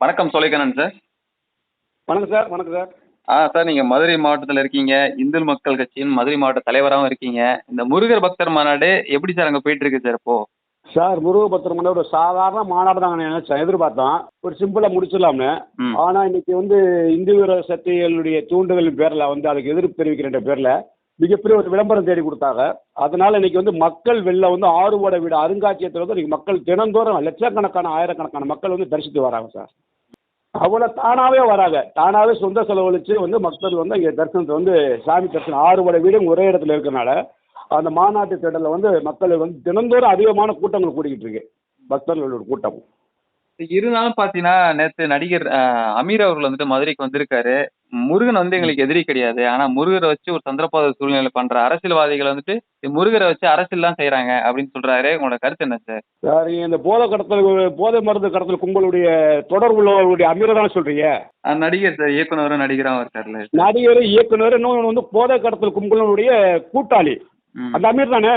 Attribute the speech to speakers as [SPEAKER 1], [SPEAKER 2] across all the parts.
[SPEAKER 1] வணக்கம் சோலைக்கண்ணன் சார்.
[SPEAKER 2] வணக்கம் சார் வணக்கம் சார்.
[SPEAKER 1] ஆ சார் நீங்கள் மதுரை மாவட்டத்தில் இருக்கீங்க. இந்து மக்கள் கட்சியின் மதுரை மாவட்ட தலைவராகவும் இருக்கீங்க. இந்த முருகர் பக்தர் மாநாடு எப்படி சார் அங்கே போயிட்டு இருக்கு சார் இப்போ?
[SPEAKER 2] சார் முருகபத்திரம் மண்டபம் ஒரு சாதாரண மாநாடு தாங்க நினைச்சேன் எதிர்பார்த்தோம் ஒரு சிம்பிளாக முடிச்சிடலாம்னு. ஆனால் இன்னைக்கு வந்து இந்து விரோத சக்திகளுடைய தூண்டுதலின் பேரில் வந்து அதுக்கு எதிர்ப்பு தெரிவிக்கிற பேரில் மிகப்பெரிய ஒரு விளம்பரம் தேடி கொடுத்தாங்க. அதனால இன்னைக்கு வந்து மக்கள் வெளில வந்து ஆறுவோட வீடு அருங்காட்சியகத்தில் வந்து இன்னைக்கு மக்கள் தினந்தோறும் லட்சக்கணக்கான ஆயிரக்கணக்கான மக்கள் வந்து தரிசித்து வராங்க சார். அவ்வளோ தானாகவே வராங்க. தானாகவே சொந்த செலவழித்து வந்து மக்கள் வந்து இங்கே தரிசனத்தை வந்து சாமி தரிசனம் ஆறுபட வீடும் ஒரே இடத்துல இருக்கிறனால அந்த மாநாட்டு திடலில் வந்து மக்கள் வந்து தினந்தோறும் அதிகமான கூட்டங்கள் கூட்டிகிட்டு இருக்கு. பக்தர்களோட கூட்டம்.
[SPEAKER 1] இருந்தாலும் பார்த்தீங்கன்னா நேற்று நடிகர் அமீர் அவர்கள் வந்துட்டு மதுரைக்கு வந்திருக்காரு. முருகன் வந்து எங்களுக்கு எதிரி கிடையாது. ஆனால் முருகரை வச்சு ஒரு சந்திரபாத சூழ்நிலை பண்ணுற அரசியல்வாதிகள் வந்துட்டு முருகரை வச்சு அரசியல்லாம் செய்கிறாங்க அப்படின்னு சொல்கிறாரு உங்களோட கருத்து என்ன சார்?
[SPEAKER 2] சார் இந்த போதை கடத்தல் போதை மருந்து கடத்தல் கும்பலுடைய தொடர்புள்ளவர்களுடைய அமீரை தானே சொல்றீங்க?
[SPEAKER 1] நடிகர் சார் இயக்குனரும் நடிகராகவும் இருக்கார்ல
[SPEAKER 2] நடிகர் இயக்குனர் இன்னொன்று வந்து போதை கடத்தல் கும்பலுடைய கூட்டாளி. அந்த அமீர் தானே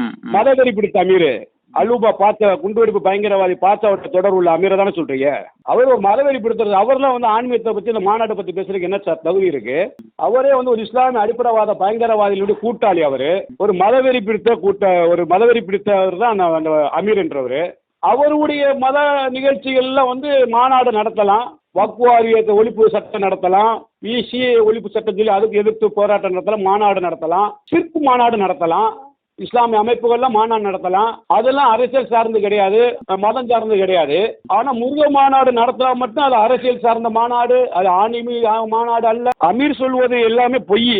[SPEAKER 1] ம்
[SPEAKER 2] மதவெறி பிடித்த அமீர். அலூபா பார்த்த குண்டுவெடிப்பு பயங்கரவாதி பார்த்தவர்கிட்ட தொடர்பு உள்ள அமீரை தானே சொல்றீங்க? அவர் ஒரு மதவெறி பிடித்தது அவர்லாம் வந்து ஆன்மீகத்தை பத்தி இந்த மாநாட்டை பத்தி பேசுறதுக்கு என்ன சார் தகுதி இருக்கு? அவரே வந்து ஒரு இஸ்லாமிய அடிப்படைவாத பயங்கரவாதிகளுடைய கூட்டாளி அவரு. ஒரு மதவெறி பிடித்த கூட்ட ஒரு மதவெறி பிடித்தவர் தான் அந்த- அந்த அமீர் என்றவர். அவருடைய மத நிகழ்ச்சிகள்ல வந்து மாநாடு நடத்தலாம். வக்குவாரியத்தை ஒழிப்பு சட்டம் நடத்தலாம். இசிஏ ஒழிப்பு சட்டம் சொல்லி அதுக்கு எதிர்த்து போராட்டம் நடத்தலாம் மாநாடு நடத்தலாம். சிற்பு மாநாடு நடத்தலாம். இஸ்லாமிய அமைப்புகள்லாம் மாநாடு நடத்தலாம். அதெல்லாம் அரசியல் சார்ந்து கிடையாது. மதம் சார்ந்து கிடையாது. ஆனா முருக மாநாடு நடத்தினா மட்டும் அது அரசியல் சார்ந்த மாநாடு அது ஆன்மீக மாநாடு அல்ல. அமீர் சொல்வது எல்லாமே பொய்.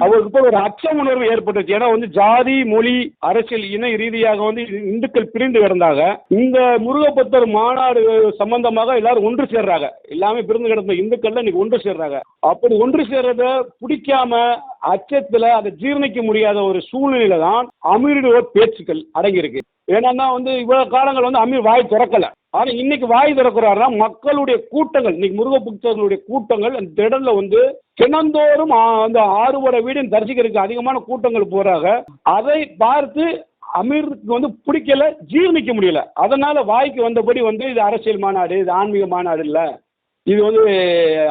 [SPEAKER 2] அவருக்கு போல ஒரு அச்ச உணர்வு ஏற்பட்டுச்சு. ஏன்னா வந்து ஜாதி மொழி அரசியல் இன ரீதியாக வந்து இந்துக்கள் பிரிந்து கிடந்தாங்க. இந்த முருகப்பத்தர் மாநாடு சம்பந்தமாக எல்லாரும் ஒன்று சேர்றாங்க. எல்லாமே பிரிந்து கிடந்த இந்துக்கள்ல இன்னைக்கு ஒன்று சேர்றாங்க. அப்படி ஒன்று சேர்றத பிடிக்காம அச்சத்துல அதை ஜீரணிக்க முடியாத ஒரு சூழ்நிலையில தான் அமீருடைய பேச்சுக்கள் அடங்கியிருக்கு. ஏன்னா வந்து இவ்வளவு காலங்கள் வந்து அமீர் வாய் திறக்கல. ஆனா இன்னைக்கு வாய் திறக்கிறாருன்னா மக்களுடைய கூட்டங்கள் இன்னைக்கு முருகபக்தர்களுடைய கூட்டங்கள் அந்த திடல்ல வந்து தினந்தோறும் அந்த ஆறுபட வீடும் தரிசிக்கிறதுக்கு அதிகமான கூட்டங்கள் போறாங்க. அதை பார்த்து அமீருக்கு வந்து பிடிக்கல ஜீர்ணிக்க முடியல. அதனால வாய்க்கு வந்தபடி வந்து இது அரசியல் மாநாடு இது ஆன்மீக மாநாடு இல்ல. இது வந்து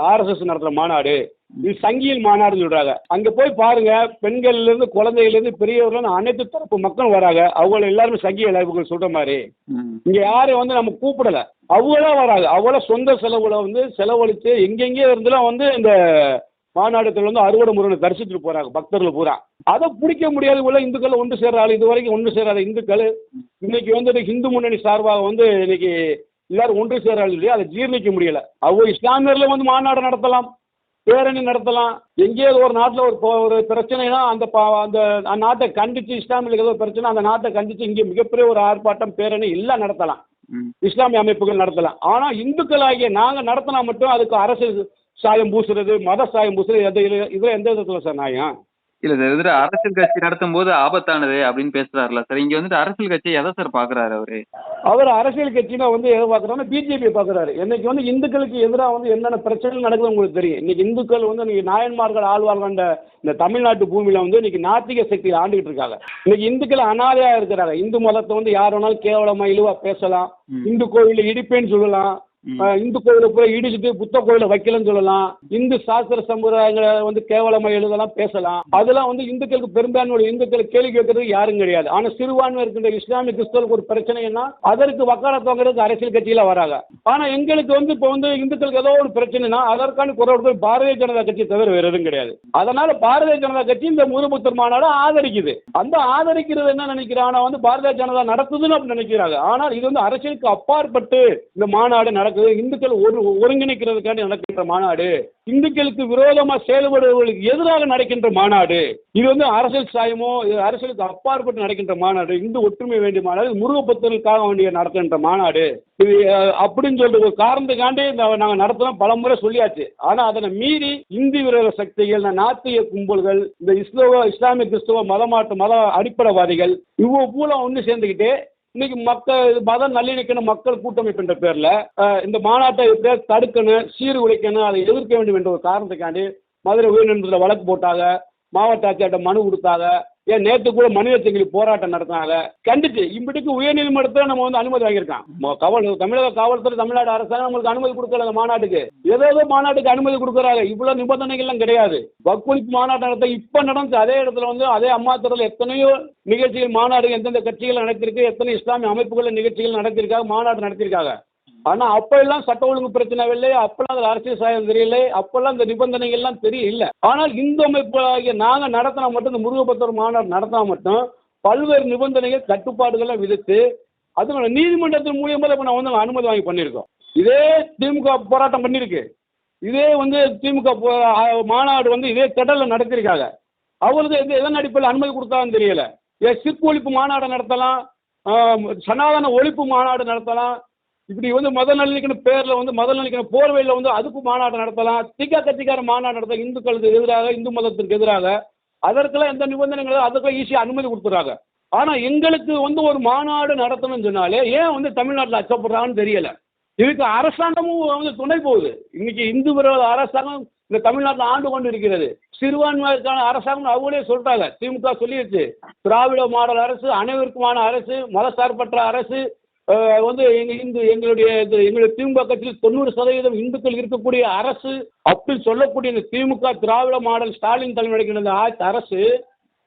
[SPEAKER 2] ஆர்எஸ்எஸ் நடத்துற மாநாடு. இது சங்கியல் மாநாடுன்னு சொல்றாங்க. அங்க போய் பாருங்க பெண்கள்ல இருந்து குழந்தைகள்ல இருந்து பெரியவர்கள் அனைத்து தரப்பு மக்கள் வராங்க. அவங்க எல்லாருமே சங்கிய இழப்புகள் சொல்ற மாதிரி. இங்க யாரையும் வந்து நம்ம கூப்பிடல. அவங்களா வராங்க. அவங்கள சொந்த செலவுல வந்து செலவழித்து எங்கெங்கேயோ இருந்தெல்லாம் வந்து இந்த மாநாடுகள் வந்து அறுவடை முருகனை தரிசிச்சுட்டு போறாங்க. பக்தர்கள் பூரா. அதை பிடிக்க முடியாத உள்ள இந்துக்கள் ஒன்று சேர்றாங்க இது வரைக்கும் ஒன்று சேராத இந்துக்கள். இன்னைக்கு வந்து இந்து முன்னணி சார்பாக வந்து இன்னைக்கு எல்லாரும் ஒன்று சேர்றாங்க இல்லையா? அதை ஜீர்ணிக்க முடியல. அவங்க இஸ்லாமியர்ல வந்து மாநாடு நடத்தலாம். பேரணி நடத்தலாம். எங்கேயோ ஒரு நாட்டில் ஒரு ஒரு பிரச்சனைனா அந்த அந்த நாட்டை கண்டிச்சு இஸ்லாமியர்களுக்கு ஏதோ பிரச்சனை அந்த நாட்டை கண்டிச்சு இங்கே மிகப்பெரிய ஒரு ஆர்ப்பாட்டம் பேரணி எல்லாம் நடத்தலாம். இஸ்லாமிய அமைப்புகள் நடத்தலாம். ஆனா இந்துக்களாகிய நாங்க நடத்தினா மட்டும் அதுக்கு அரசியல் சாயம் பூசுறது மத சாயம் பூசுறது எந்த இதுல இதுல எந்த விதத்துல சார் நியாயம்?
[SPEAKER 1] இல்ல சார் இதுல அரசியல் கட்சி நடத்தும் போது ஆபத்தானது அப்படின்னு பேசுறாருல சார் இங்க வந்துட்டு அரசியல் கட்சி எதை சார் பாக்குறாரு அவரு?
[SPEAKER 2] அவர் அரசியல் கட்சியில வந்து எதை பார்க்குறாருன்னா பிஜேபி பார்க்குறாரு இன்னைக்கு வந்து இந்துக்களுக்கு எதிராக வந்து என்னென்ன பிரச்சனைகள் நடக்குது உங்களுக்கு தெரியும். இன்னைக்கு இந்துக்கள் வந்து இன்னைக்கு நாயன்மார்கள் ஆழ்வார்கண்ட இந்த தமிழ்நாட்டு பூமியில வந்து இன்னைக்கு நாத்திக சக்தி ஆண்டுகிட்டு இருக்காங்க. இன்னைக்கு இந்துக்கள் அனாதையா இருக்கிறாங்க. இந்து மதத்தை வந்து யார் வேணாலும் கேவலமா இழிவா பேசலாம். இந்து கோவில இடிப்பேன்னு சொல்லலாம். இந்து கோவில போய் இடிச்சுட்டு புத்த கோயில வைக்கலன்னு சொல்லலாம். இந்து சாஸ்திர சம்பிரதாயங்களை வந்து கேவலமா எழுதலாம் பேசலாம். அதெல்லாம் வந்து இந்துக்களுக்கு பெரும்பான்மையோட இந்துக்களை கேள்வி கேட்கறதுக்கு யாரும் கிடையாது. ஆனா சிறுபான்மை இருக்கின்ற இஸ்லாமிய கிறிஸ்தவர்களுக்கு ஒரு பிரச்சனைன்னா அதற்கு வக்காலத்து வாங்குறதுக்கு அரசியல் கட்சியில வராங்க. ஆனா எங்களுக்கு வந்து இப்போ வந்து இந்துக்களுக்கு ஏதோ ஒரு பிரச்சனைனா அதற்கான குரல்கள் பாரதிய ஜனதா கட்சி தவிர வேற எதுவும் கிடையாது. அதனால பாரதிய ஜனதா கட்சி இந்த முருபுத்தர் மாநாடு ஆதரிக்குது. அந்த ஆதரிக்கிறது என்ன நினைக்கிறாங்க வந்து பாரதிய ஜனதா நடத்துதுன்னு அப்படி நினைக்கிறாங்க. ஆனால் இது வந்து அரசியலுக்கு அப்பாற்பட்டு இந்த மாநாடு நடக்குது. இந்துக்கள் ஒரு ஒருங்கிணைக்கிறதுக்காண்டி நடக்கின்ற மாநாடு. இந்துக்களுக்கு விரோதமாக செயல்படுவர்களுக்கு எதிராக நடக்கின்ற மாநாடு. இது வந்து அரசியல் சாயமோ இது அரசியலுக்கு அப்பாற்பட்டு நடக்கின்ற மாநாடு. இந்து ஒற்றுமை வேண்டிய மாநாடு. இது வேண்டிய நடக்கின்ற மாநாடு. இது அப்படின்னு சொல்லிட்டு ஒரு காரணத்துக்காண்டி இந்த- நாங்க நடத்துறோம் பல முறை சொல்லியாச்சு. ஆனால் அதனை மீறி இந்தி விரோத சக்திகள் நாத்திய கும்பல்கள் இந்த இஸ்லோ இஸ்லாமிய கிறிஸ்தவ மதமாட்டு மத அடிப்படைவாதிகள் இவ்வளோ பூலாம் ஒன்று சேர்ந்துக்கிட்டு இன்னைக்கு மக்கள் மத நல்லிணக்கணும் மக்கள் கூட்டமைப்பு என்ற பேர்ல இந்த மாநாட்டை எப்படியாவது தடுக்கணும் சீர்குலைக்கணும் அதை எதிர்க்க வேண்டும் என்ற ஒரு காரணத்துக்காண்டி மதுரை உயர்நீதிமன்றத்தில் வழக்கு போட்டாங்க. மாவட்ட ஆட்சியர்கிட்ட மனு கொடுத்தாங்க. ஏன் நேற்று கூட மனித சங்கிலி போராட்டம் நடத்தினாங்க. கண்டிச்சு இப்படிக்கு உயர்நீதிமன்றத்தில் நம்ம வந்து அனுமதி வாங்கியிருக்கோம் கவல் காவல் தமிழக காவல்துறை தமிழ்நாடு அரசாங்கம் நம்மளுக்கு அனுமதி கொடுக்கல அந்த மாநாட்டுக்கு. ஏதோ ஏதோ மாநாட்டுக்கு அனுமதி கொடுக்குறாங்க. இவ்வளவு நிபந்தனைகள்லாம் கிடையாது. வக்குளிப்பு மாநாட்டம் நடத்த இப்ப நடந்து அதே இடத்துல வந்து அதே அம்மா எத்தனையோ நிகழ்ச்சிகள் மாநாடு எந்தெந்த கட்சிகள் நடத்திருக்கு எத்தனை இஸ்லாமிய அமைப்புகள் நிகழ்ச்சிகள் நடத்திருக்காங்க மாநாடு நடத்திருக்காங்க ஆனால் அப்போ எல்லாம் சட்ட ஒழுங்கு பிரச்சனை இல்லை அப்பெல்லாம் அதில் அரசியல் சாயம் தெரியல அப்பெல்லாம் இந்த நிபந்தனைகள் எல்லாம் தெரியல. ஆனால் இந்து அமைப்பு நாங்கள் நடத்தினா மட்டும் இந்த முருகபத்தர் மாநாடு நடத்தினா மட்டும் பல்வேறு நிபந்தனைகள் கட்டுப்பாடுகளை விதித்து அது நீதிமன்றத்தின் மூலியமாக இப்போ நான் வந்து அனுமதி வாங்கி பண்ணியிருக்கோம். இதே திமுக போராட்டம் பண்ணியிருக்கு. இதே வந்து திமுக போ- மாநாடு வந்து இதே திடலில் நடத்திருக்காங்க அவருக்கு எந்த எதன் அடிப்படையில் அனுமதி கொடுத்தான்னு தெரியல. ஏ சிற்கு ஒழிப்பு மாநாடு நடத்தலாம் சனாதன ஒழிப்பு மாநாடு நடத்தலாம் இப்படி வந்து மத நல்லிக்கணும் பேரில் வந்து மத நல்லிக்கணும் போர்வையில் வந்து அதுக்கு மாநாடு நடத்தலாம். திக கட்சிக்கார மாநாடு நடத்த இந்துக்களுக்கு எதிராக இந்து மதத்திற்கு எதிராக அதற்கெல்லாம் எந்த நிபந்தனைகளும் அதுக்கெல்லாம் ஈஸியாக அனுமதி கொடுத்துறாங்க. ஆனால் எங்களுக்கு வந்து ஒரு மாநாடு நடத்தணும்னு சொன்னாலே ஏன் வந்து தமிழ்நாட்டில் அச்சப்படுறாங்கன்னு தெரியலை. இதுக்கு அரசாங்கமும் வந்து துணை போகுது. இன்னைக்கு இந்து விரோத அரசாங்கம் இந்த தமிழ்நாட்டில் ஆண்டு கொண்டு இருக்கிறது. சிறுபான்மையினருக்கான அரசாங்கம் அவங்களே சொல்றாங்க. திமுக சொல்லிடுச்சு திராவிட மாடல் அரசு அனைவருக்குமான அரசு மதசார்பற்ற அரசு வந்து எங்க இந்து எங்களுடைய இது எங்களுடைய திமுக கட்சியில் தொண்ணூறு சதவீதம் இந்துக்கள் இருக்கக்கூடிய அரசு அப்படின்னு சொல்லக்கூடிய இந்த திமுக திராவிட மாடல் ஸ்டாலின் தலைமையிலான இந்த ஆட்சி அரசு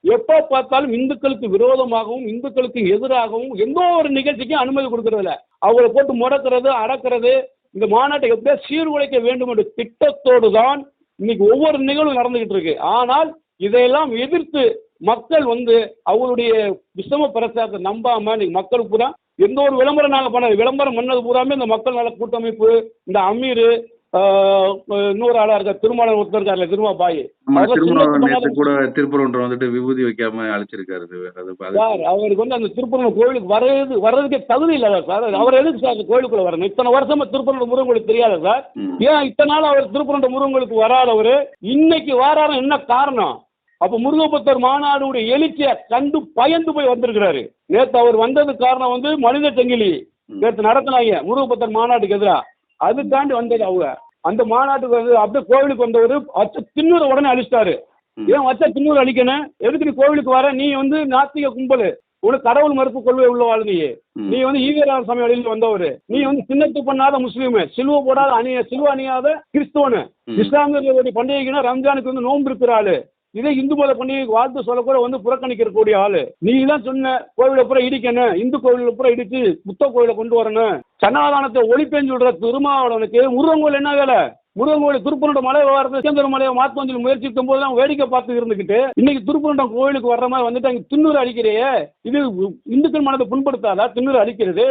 [SPEAKER 2] எப்போ பார்த்தாலும் இந்துக்களுக்கு விரோதமாகவும் இந்துக்களுக்கு எதிராகவும் எந்த ஒரு நிகழ்ச்சிக்கும் அனுமதி கொடுக்கறதில்ல. அவங்களை போட்டு முடக்கிறது அடக்கிறது இந்த மாநாட்டை எப்படியா சீர்குலைக்க வேண்டும் என்ற திட்டத்தோடு தான் இன்னைக்கு ஒவ்வொரு நிகழ்வும் நடந்துகிட்டு இருக்கு. ஆனால் இதையெல்லாம் எதிர்த்து மக்கள் வந்து அவருடைய விஷம பிரச்சாரத்தை நம்பாம இன்னைக்கு மக்களுக்கு தான் எந்த ஒரு விளம்பரம் நாங்கள் பண்ணது விளம்பரம் பண்ணது பூராமே இந்த மக்கள் நல கூட்டமைப்பு இந்த அமீர் இன்னொரு ஆளா இருக்க திருமணம் ஒருத்தர் இருக்கார்ல திருமா பாய்.
[SPEAKER 3] கூட திருப்பரங்குன்றம் வந்துட்டு விபூதி வைக்காம அழைச்சிருக்காரு
[SPEAKER 2] சார் அவருக்கு வந்து அந்த திருப்பரங்குன்றம் கோயிலுக்கு வர்றது வர்றதுக்கே தகுதி இல்லை சார். அவர் எதுக்கு சார் அந்த கோயிலுக்குள்ள வரணும் இத்தனை வருஷமா திருப்பரங்குன்றம் முருகன் கோயிலுக்கு தெரியாத சார். ஏன் இத்தனை நாள் அவர் திருப்பரங்குன்றம் முருகன் கோயிலுக்கு வராதவர்? இன்னைக்கு வாராரம் என்ன காரணம்? அப்ப முருகபத்தர் மாநாடுடைய எழுச்சியை கண்டு பயந்து போய் வந்திருக்கிறாரு. நேத்து அவர் வந்தது காரணம் வந்து மனித சங்கிலி. நேத்து நடத்தினாங்க முருகபத்தர் மாநாட்டுக்கு எதிரா அதுக்காண்டி வந்தது அவங்க. அந்த மாநாட்டுக்கு வந்து அப்படியே கோவிலுக்கு வந்தவர் வச்ச திண்ணூரை உடனே அழிச்சிட்டாரு. ஏன் வச்ச திண்ணூறு அழிக்கணும்? எதுக்கு நீ கோவிலுக்கு வர? நீ வந்து நாத்திக கும்பல். உனக்கு கடவுள் மறுப்பு கொள்கை உள்ள வாழ் நீ. வந்து ஈவேரார் சாமி வழியில் வந்தவர். நீ வந்து சின்னத்து பண்ணாத முஸ்லீம். சிலுவை போடாத அணிய சிலுவை அணியாத கிறிஸ்தவனு. இஸ்லாமியர்களுடைய பண்டிகைக்குன்னா ரம்ஜானுக்கு வந்து நோன்பு இருக்கிற ஆளு. இதே இந்து மத பண்டிகைக்கு வாழ்த்து சொல்லக்கூட வந்து புறக்கணிக்கிற கூடிய ஆளு. நீ தான் சொன்ன கோவில பூரா இடிக்கணும் இந்து கோவில பூரா இடிச்சு புத்த கோவில கொண்டு வரணும் சனாதானத்தை ஒழிப்பேன்னு சொல்ற திருமாவளவனுக்கு முருகன் கோயில் என்ன வேலை? முருகன் கோயில் திருப்பனோட மலை வாரத்தை சேந்தர் மலையை மாற்ற வந்து முயற்சிக்கும் போது தான் வேடிக்கை பார்த்து இருந்துக்கிட்டு இன்னைக்கு திருப்பனோட கோயிலுக்கு வர்ற மாதிரி வந்துட்டு அங்கே திண்ணூறு அடிக்கிறையே. இது இந்துக்கள் மனதை புண்படுத்தாதா? திண்ணூறு அடிக்கிறது.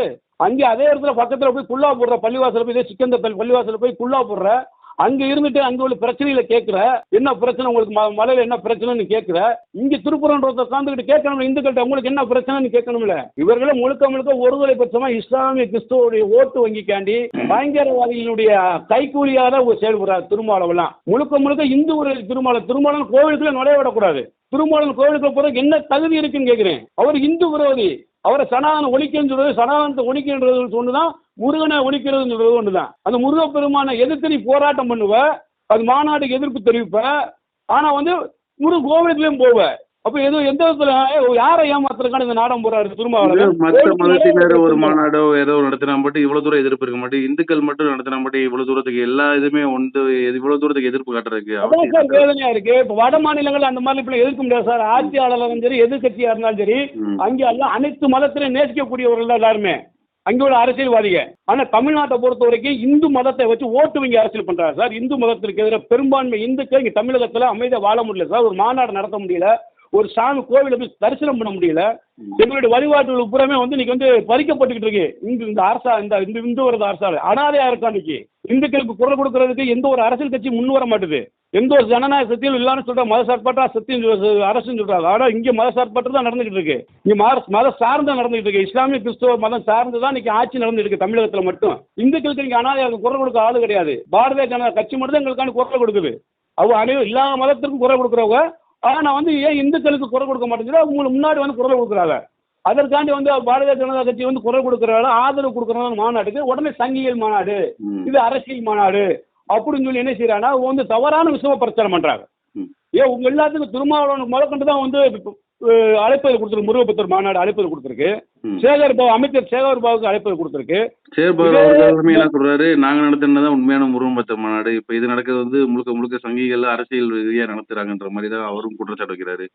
[SPEAKER 2] அங்கே அதே இடத்துல பக்கத்தில் போய் குள்ளா போடுற பள்ளிவாசல போய் இதே சிக்கந்தத்தல் பள்ளிவாசல போய் குள்ளா போடுற அங்க இருந்துட்டு அங்க உள்ள பிரச்சனைகளை கேட்கிற என்ன பிரச்சனை உங்களுக்கு ம- மலையில என்ன பிரச்சனைன்னு கேட்கிற இங்க திருப்பரன்றத்தை உட்காந்துக்கிட்டு கேட்கணும் இந்துக்கள்கிட்ட உங்களுக்கு என்ன பிரச்சனைன்னு கேட்கணும்ல? இவர்களே முழுக்க முழுக்க ஒருதலை பட்சமா இஸ்லாமிய கிறிஸ்துவோடைய ஓட்டு வங்கிக்காண்டி பயங்கரவாதிகளுடைய கைகூலியாக செயல்படுறார் திருமாவளவெல்லாம். முழுக்க முழுக்க இந்து ஒரு திருமாவளம் திருமாவளம் கோவிலுக்குள்ள நுழைய விடக்கூடாது. திருமாவளம் கோவிலுக்கு போறதுக்கு என்ன தகுதி இருக்குன்னு கேட்கிறேன் அவர் இந்து விரோதி. அவரை சனாதனம் ஒழிக்கன்னு சொல்றது சனாதனத்தை ஒழிக்கின்றது சொன்னுதான் முருகனை ஒழிக்கிறதுன்னு சொல்றது ஒண்ணுதான். அந்த முருகப்பெருமானை எதிர்த்து நீ போராட்டம் பண்ணுவ அது மாநாட்டுக்கு எதிர்ப்பு தெரிவிப்ப. ஆனா வந்து முருக கோவிலுக்குள்ளேயும் போவ. அப்ப எது எந்த விதத்துல யாரை ஏமாத்துறதுக்கான இந்த நாடகம் போறாரு
[SPEAKER 3] மதத்தினர் ஒரு மாநாடோ ஏதோ நடத்தினா மட்டும் இவ்வளவு தூரம் எதிர்ப்பு இருக்க மாட்டேன் இந்துக்கள் மட்டும் நடத்தினா மட்டும் இவ்வளவு தூரத்துக்கு எல்லா இதுமே வந்து இவ்வளவு தூரத்துக்கு எதிர்ப்பு காட்டுறதுக்கு
[SPEAKER 2] சார் வேதனையா இருக்கு. இப்ப வட மாநிலங்கள் அந்த மாதிரி இப்ப எதிர்க்க முடியாது சார். ஆட்சியாளர்களும் சரி எதிர்கட்சியா இருந்தாலும் சரி. அங்கே எல்லாம் அனைத்து மதத்திலையும் நேசிக்கக்கூடியவர்கள் எல்லாருமே. அங்கே உள்ள அரசியல்வாதிக ஆனால் தமிழ்நாட்டை பொறுத்த வரைக்கும் இந்து மதத்தை வச்சு ஓட்டு வங்கி அரசியல் பண்றாரு சார். இந்து மதத்திற்கு எதிராக பெரும்பான்மை இந்துக்கள் இங்கே தமிழகத்தில் அமைதியாக வாழ முடியல சார். ஒரு மாநாடு நடத்த முடியல. ஒரு சாமி கோவில போய் தரிசனம் பண்ண முடியல. எங்களுடைய வழிபாட்டுகள் புறமே வந்து இன்னைக்கு வந்து பறிக்கப்பட்டுக்கிட்டு இருக்கு. இங்க இந்த அரசா இந்த இந்த இந்து வரது அரசால் அனாதையா இருக்கா இன்னைக்கு. இந்துக்களுக்கு குரல் கொடுக்கறதுக்கு எந்த ஒரு அரசியல் கட்சி முன் வர மாட்டுது. எந்த ஒரு ஜனநாயக சக்தியும் இல்லான்னு சொல்ற மத சார்பற்ற சத்தியம் அரசுன்னு சொல்றாங்க ஆனா இங்க மத சார்பற்று தான் நடந்துகிட்டு இருக்கு. இங்க மத மத சார்ந்து நடந்துகிட்டு இருக்கு. இஸ்லாமிய கிறிஸ்துவ மதம் சார்ந்து தான் இன்னைக்கு ஆட்சி நடந்துட்டு இருக்கு தமிழகத்துல மட்டும். இந்துக்களுக்கு இங்க அனாதையாக குரல் கொடுக்க ஆளு கிடையாது. பாரதிய ஜனதா கட்சி மட்டும் தான் எங்களுக்கான குரல் கொடுக்குது. அவங்க அனைவரும் எல்லா மதத்திற்கும் குரல் கொடுக்குறவங்க. ஆனா வந்து ஏன் இந்துக்களுக்கு குரல் கொடுக்க மாட்டேங்குது அவங்களுக்கு முன்னாடி வந்து குரல் கொடுக்குறாங்க. அதற்காண்டி வந்து பாரதிய ஜனதா கட்சி வந்து குரல் கொடுக்குறாங்க ஆதரவு கொடுக்குறாங்க மாநாட்டுக்கு உடனே சங்கிகள் மாநாடு. இது அரசியல் மாநாடு. அப்படின்னு சொல்லி என்ன செய்யறாங்கன்னா அவங்க வந்து தவறான விஷயமா பிரச்சாரம் பண்றாங்க
[SPEAKER 3] ம்.
[SPEAKER 2] ஏன் உங்க எல்லாத்துக்கும் திருமாவளவனுக்கு முதற்கொண்டு தான் வந்து அழைப்பது கொடுத்துருக்கு முருகபுத்தர் மாநாடு அழைப்பது கொடுத்துருக்கு. சேகர் பாபு அமைச்சர் சேகர் பாபுக்கு அழைப்பது கொடுத்துருக்கு.
[SPEAKER 3] சேர்பார்
[SPEAKER 2] இதே-
[SPEAKER 3] அவர்கள் சொல்றாரு நாங்க நடத்தினதான் உண்மையான முருகன் பக்தர் மாநாடு. இப்ப இது நடக்கிறது வந்து முழுக்க முழுக்க சங்கிகள் அரசியல் ரீதியா நடத்துறாங்கன்ற மாதிரி தான் அவரும் குற்றச்சாட்டு வைக்கிறாரு.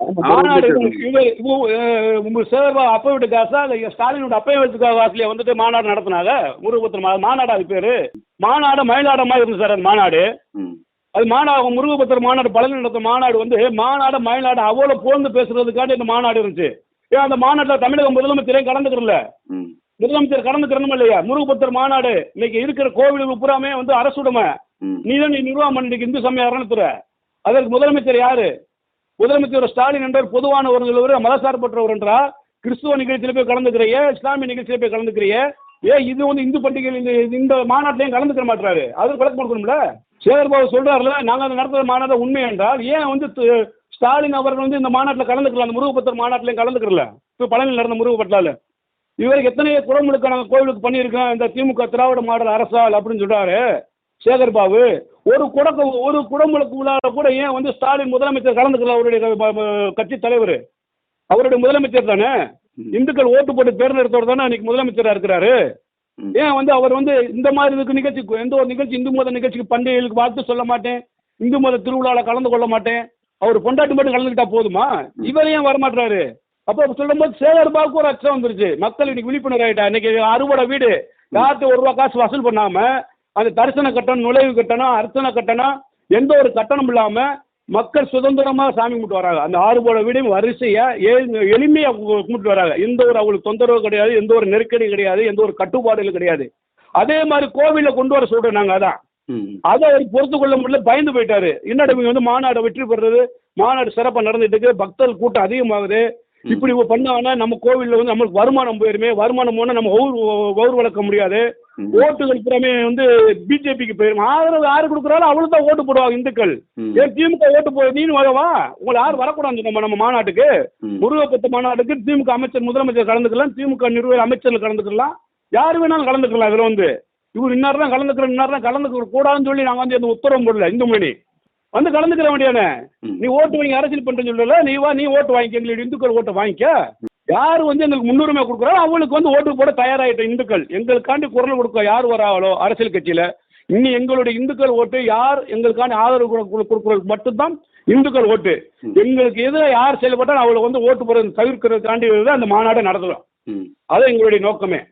[SPEAKER 2] சேகர் பாபு அப்பா வீட்டு காசா ஸ்டாலினோட அப்பா வீட்டு காசுல வந்துட்டு மாநாடு நடத்தினாங்க? முருகபுத்தர் மாநாடு அது பேரு. மாநாடு மயிலாடமா இருந்துச்சு சார் அந்த மாநாடு. அது மாநாடு முருகபுத்தர் மாநாடு பழனி நடத்த மாநாடு வந்து மாநாடு மயிலாடு அவ்வளோ புகழ்ந்து பேசுறதுக்காண்டி இந்த மாநாடு இருந்துச்சு. ஏன் அந்த மாநாட்டில் தமிழக முதலமைச்சரே கலந்துக்கிறல
[SPEAKER 3] ம்.
[SPEAKER 2] முதலமைச்சர் கலந்துக்கிறணும் இல்லையா? முருகபுத்தர் மாநாடு. இன்னைக்கு இருக்கிற கோவில்கள் பூராமே வந்து அரசுடைமை. நீ தான் நீ நிர்வாகம் பண்ணிட்டு இந்து சமய அறநிலைத்துறை அதற்கு முதலமைச்சர் யாரு? முதலமைச்சர் ஸ்டாலின் என்றவர் பொதுவான ஒரு மதசார்பற்றவர் என்றா. கிறிஸ்துவ நிகழ்ச்சியில போய் கலந்துக்கிறிய இஸ்லாமிய நிகழ்ச்சியில போய் கலந்துக்கிறிய. ஏன் இது வந்து இந்து பண்டிகை இந்த இந்த மாநாட்டிலையும் கலந்துக்கிற மாட்டாரு அது விளக்கம் கொடுக்கணும்ல சேகர்பாபு சொல்றாருல நாங்கள் அந்த நடத்துகிற மாநாடு உண்மை என்றால் ஏன் வந்து ஸ்டாலின் அவர்கள் வந்து இந்த மாநாட்டில் கலந்துக்கல அந்த முருகப்பத்தர் மாநாட்டிலையும் கலந்துக்கிறல? இப்போ பழனியில் நடந்த முருகப்பட்டால இதுவரைக்கும் எத்தனையோ குடமுழுக்க நாங்கள் கோவிலுக்கு பண்ணியிருக்கோம் இந்த திமுக திராவிட மாடல் அரசால் அப்படின்னு சொல்றாரு சேகர் பாபு. ஒரு குடக்க ஒரு குடமுழுக்கு விழாவில் கூட ஏன் வந்து ஸ்டாலின் முதலமைச்சர் கலந்துக்கல அவருடைய கட்சி தலைவர்? அவருடைய முதலமைச்சர் தானே? இந்துக்கள் ஓட்டு போட்டு தேர்ந்தெடுத்தவர் தானே இன்னைக்கு முதலமைச்சராக இருக்கிறாரு? ஏன் வந்து அவர் வந்து இந்த மாதிரி இதுக்கு நிகழ்ச்சி எந்த ஒரு நிகழ்ச்சி இந்து மத நிகழ்ச்சிக்கு பண்டிகைகளுக்கு வாழ்த்து சொல்ல மாட்டேன். இந்து மத திருவிழாவில் கலந்து கொள்ள மாட்டேன். அவர் பொண்டாட்டி மட்டும் கலந்துக்கிட்டா போதுமா? இவர் ஏன் வரமாட்டாரு அப்போ சொல்லும்போது சேகர் பாவுக்கு ஒரு அச்சம் வந்துருச்சு. மக்கள் இன்னைக்கு விழிப்புணர்வு ஆயிட்டா. இன்னைக்கு அறுபடை வீடு. யார்கிட்ட ஒரு ரூபா காசு வசூல் பண்ணாம அந்த தரிசன கட்டணம் நுழைவு கட்டணம் அர்ச்சனை கட்டணம் எந்த ஒரு கட்டணம் இல்லாம மக்கள் சுதந்திரமா சாமி கும்பிட்டு வராங்க. அந்த ஆறுபட வீடையும் வரிசையா ஏ- எளிமையா கு- கும்பிட்டு வராங்க. எந்த ஒரு அவங்களுக்கு தொந்தரவு கிடையாது எந்த ஒரு நெருக்கடி கிடையாது எந்த ஒரு கட்டுப்பாடுகள் கிடையாது. அதே மாதிரி கோவிலில் கொண்டு வர சொல்றோம் நாங்க அதான். அதை அவர் பொறுத்து கொள்ள முடியல பயந்து போயிட்டாரு. என்னடா இவங்க வந்து மாநாடு வெற்றி பெறுறது? மாநாடு சிறப்பாக நடந்துட்டு இருக்கு. பக்தர்கள் கூட்டம் அதிகமாகுது. இப்படி பண்ணாங்கன்னா நம்ம கோவிலில் வந்து நம்மளுக்கு வருமானம் போயிருமே. வருமானம் போனால் நம்ம ஒவ்வொரு ஒவ்வொரு வளர்க்க முடியாது. ஓட்டுகள் புறமே வந்து பிஜேபிக்கு போயிடும் ஆதரவு யாரு கொடுக்குறாலும் அவளுக்கு தான் ஓட்டு போடுவாங்க இந்துக்கள். ஏன் திமுக ஓட்டு போய் நீனு வரவா உங்களை யாரும் வரக்கூடாது நம்ம நம்ம மாநாட்டுக்கு. முருகப்பத்து மாநாட்டுக்கு திமுக அமைச்சர் முதலமைச்சர் கலந்துக்கலாம் திமுக நிர்வாக அமைச்சர்கள் கலந்துக்கலாம். யார் வேணாலும் கலந்துக்கலாம் இதில் வந்து. இவர் இன்னார் தான் கலந்துக்கிறோம் இன்னார் தான் கலந்துக்க கூடாதுன்னு சொல்லி நாங்கள் வந்து அந்த உத்தரவு போடல இந்து மணி வந்து கலந்துக்கிற வேண்டியானே. நீ ஓட்டு வாங்கி அரசியல் பண்ணுறேன்னு சொல்லல நீ வா நீ ஓட்டு வாங்கிக்க எங்களுடைய இந்துக்கள் ஓட்டை வாங்கிக்க. யார் வந்து எங்களுக்கு முன்னுரிமை கொடுக்குறாரோ அவங்களுக்கு வந்து ஓட்டு போட தயாராகிட்ட இந்துக்கள் எங்களுக்காண்டி குரல் கொடுக்க யார் வராங்களோ அரசியல் கட்சியில் இன்னி எங்களுடைய இந்துக்கள் ஓட்டு யார் எங்களுக்காண்டி ஆதரவு கொடு- கொடு- கொடுக்குறதுக்கு மட்டும்தான் இந்துக்கள் ஓட்டு. எங்களுக்கு எதிராக யார் செயல்பட்டாலும் அவளை வந்து ஓட்டு போடுறது தவிர்க்கிறதுக்காண்டி தான் அந்த மாநாடை நடத்துகிறோம். அது எங்களுடைய நோக்கமே